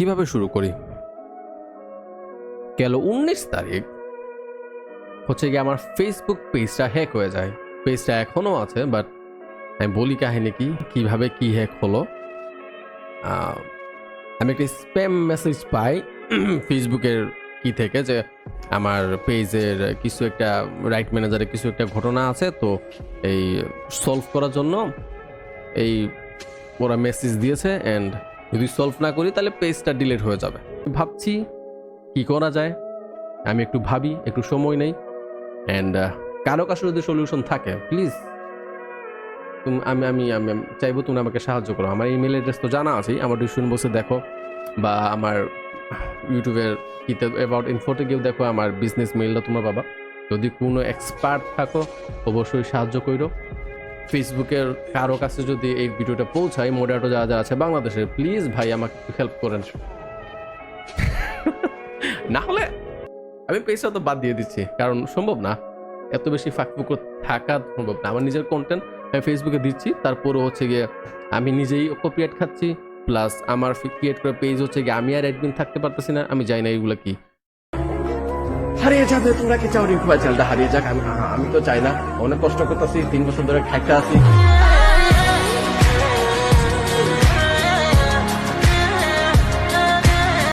কীভাবে শুরু করি? গেল উনিশ তারিখ। হচ্ছে গিয়ে আমার ফেসবুক পেজটা হ্যাক হয়ে যায়। পেজটা এখনও আছে বাট আমি বলি কাহিনী কি, কীভাবে কি হ্যাক হলো। আমি একটা স্প্যাম মেসেজ পাই ফেসবুকের কি থেকে যে আমার পেজের কিছু একটা রাইট ম্যানেজারের কিছু একটা ঘটনা আছে, তো এই সলভ করার জন্য এই ওরা মেসেজ দিয়েছে অ্যান্ড যদি সলভ না করি, তাহলে পেজটা ডিলিট হয়ে যাবে। ভাবছি কি করা যায়? আমি একটু ভাবি, একটু সময় নেই। অ্যান্ড কারও কাছে যদি সলিউশন থাকে প্লিজ আমি আমি আমি চাইব তুমি আমাকে সাহায্য করো। আমার ইমেল অ্যাড্রেস তো জানা আছেই, আমার ডিসক্রিপশন বসে দেখো, বা আমার ইউটিউবের কিতে অ্যাবাউট ইনফোতে গিয়েও দেখো, আমার বিজনেস মেইলটা তোমার বাবা। যদি কোনো এক্সপার্ট থাকো, অবশ্যই সাহায্য করো ফেসবুকের কারও কাছে যদি এই ভিডিওটা পৌঁছায় মোডাটো যা যা আছে বাংলাদেশের প্লিজ ভাই আমাকে হেল্প করেন। না হলে আমি পেজটা তো বাদ দিয়ে দিচ্ছি, কারণ সম্ভব না। এত বেশি ফাঁকফুক থাকা সম্ভব না। আমার নিজের কন্টেন্ট আমি ফেসবুকে দিচ্ছি, তারপরও হচ্ছে গিয়ে আমি নিজেই কপিরাইট খাচ্ছি প্লাস আমার ক্রিয়েট করা পেজ হচ্ছে গিয়ে আমি আর অ্যাডমিন থাকতে পারতেছি না, আমি জানি না এইগুলো কি। হারিয়ে যাবে, তোমরা কি চাও? রিফাই চ্যানেলটা হারিয়ে যাক। আমি আমি তো চাই না। অনেক কষ্ট করতেছি, তিন বছর ধরে খাইতে আছি।